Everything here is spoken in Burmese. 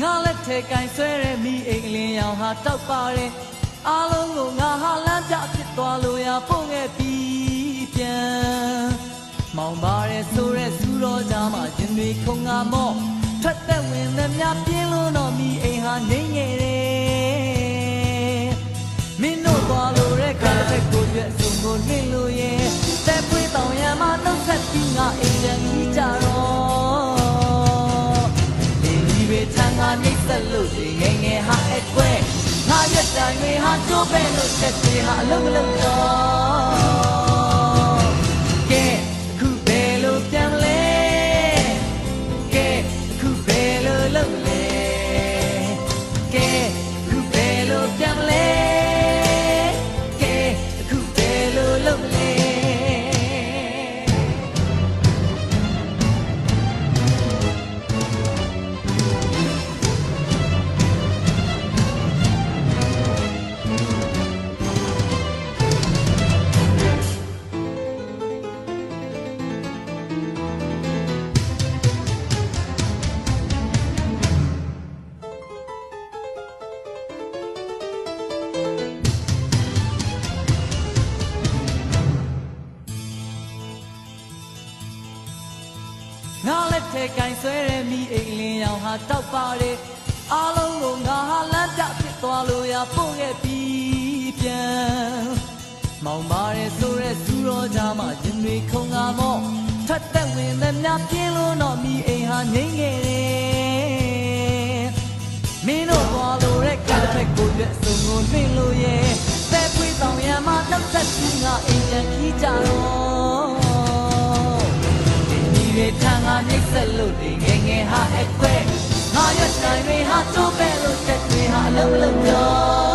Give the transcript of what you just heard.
ငါလက်ထဲကင်ဆွဲတဲ့မိအိမ်အလင်းရောင်ဟာတောက်ပါတယ်အားလုံးကိုငါဟာလမ်းပြဖြစ်သွားလို့ရပို့ခဲ့ပြီးပြန်မောင်ပါရဲဆိုရဲစူတော်ကြမှာရင်တွေခုံငါမော့ထွက်သက်ဝင်သမျှပြင်းလို့တော့မိအိမ် ပဲချမ်းသာနှိမ့်ဆက်လို့ဒီငယ်ငယ်ဟာအကွဲငါရက်တိုင်းတွေဟာကျိုးပဲလို့ချက်တွေဟာအလုံးမလုံးတော့ ငါလက်ထဲကင်ဆွဲတဲ့မိအိမ်လင်းရောင်ဟာတောက်ပါတယ်အားလုံးကိုငါဟာလမ်းပြဖြစ်သွားလို့ရပို့ခဲ့ပြီးပြန်မောင်ပါရဲဆိုရဲစူတော်ကြမှာရင်တွေခုံငါမော့ထက်သက်ဝင်သမျှပြင်းလို့တော့မိအိမ်ဟာငိမ့်ခဲ့တယ်မင်းတို့သွားလို့တဲ့ကတစ်ဖက်ကိုရွက်စုံကိုနှင်းလို့ရဲ့တဲ့ပွေးဆောင်ရံမှာနှုတ်ဆက်ပြီးငါအိမ်ပြန်ခီးကြတော့ ဒီတွေထန်ငါနှိမ့်ဆက်လို့ဒီငယ်ငယ်ဟာအခွဲငါရွှေတိုင်းတွေဟာကျိုးပဲလို့ချက်တွေဟာအလုံးမလုံးတော့